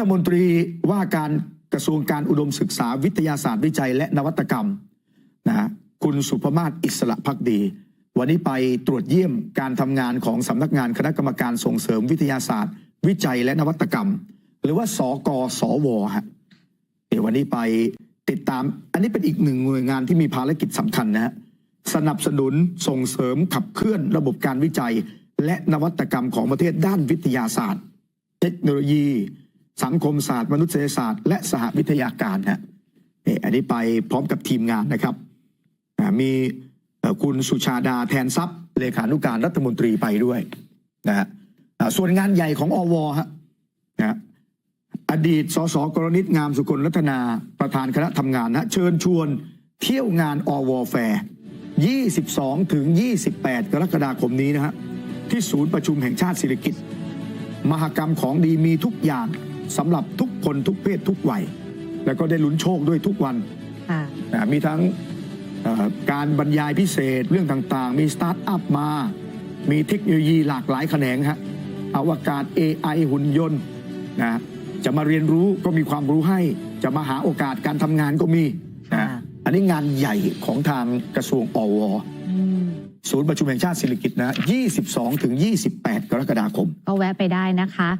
ฐมนตรีว่าการกระทรวงการอุดมศึกษาวิทยาศาสตร์วิจัย และนวัตกรรมนะฮะคุณสุภมาศอิสระพักดี วันนี้ไปตรวจเยี่ยมการทำงานของสำนักงานคณะกรรมการส่งเสริมวิทยาศาสตร์ วิจัยและนวัตกรรม หรือว่าสกสวฮะเดี๋ยววันนี้ไปติดตาม อันนี้เป็นอีกหนึ่งหน่วยงานที่มีภารกิจสำคัญนะฮะสนับสนุนส่งเสริมขับเคลื่อนระบบการวิจัย และนวัตกรรมของประเทศด้านวิทยาศาสตร์ เทคโนโลยี สังคมศาสตร์มนุษยศาสตร์ และสหวิทยาการฮะนี่อันนี้ไปพร้อมกับทีมงานนะครับ มีคุณสุชาดาแทนทรัพย์ เลขานุการรัฐมนตรีไปด้วยนะฮะส่วนงานใหญ่ของอวฮะนะฮะอดีตสสกรณิตงามสุกลรัตนาประธานคณะทำงานนะเชิญชวนเที่ยวงานอวแฟร์ 22 ถึง 28 กรกฎาคมนี้นะฮะที่ศูนย์ประชุมแห่งชาติศิริกิติ์มหกรรมของดีมีทุกอย่าง สำหรับทุกคนทุกเพศทุกวัย แล้วก็ได้ลุ้นโชคด้วยทุกวันค่ะ นะมีทั้งเอ่อการบรรยายพิเศษเรื่องต่างๆ มีสตาร์ทอัพมา มีเทคโนโลยีหลากหลายแขนงฮะอวกาศ AI หุ่นยนต์นะจะมาเรียนรู้ก็มีความรู้ให้ จะมาหาโอกาสการทำงานก็มีนะค่ะ อันนี้งานใหญ่ของทางกระทรวงอว อืมศูนย์ประชุมแห่งชาติศิริกิติ์นะ22ถึง28 กรกฎาคม ก็แวะไปได้นะคะ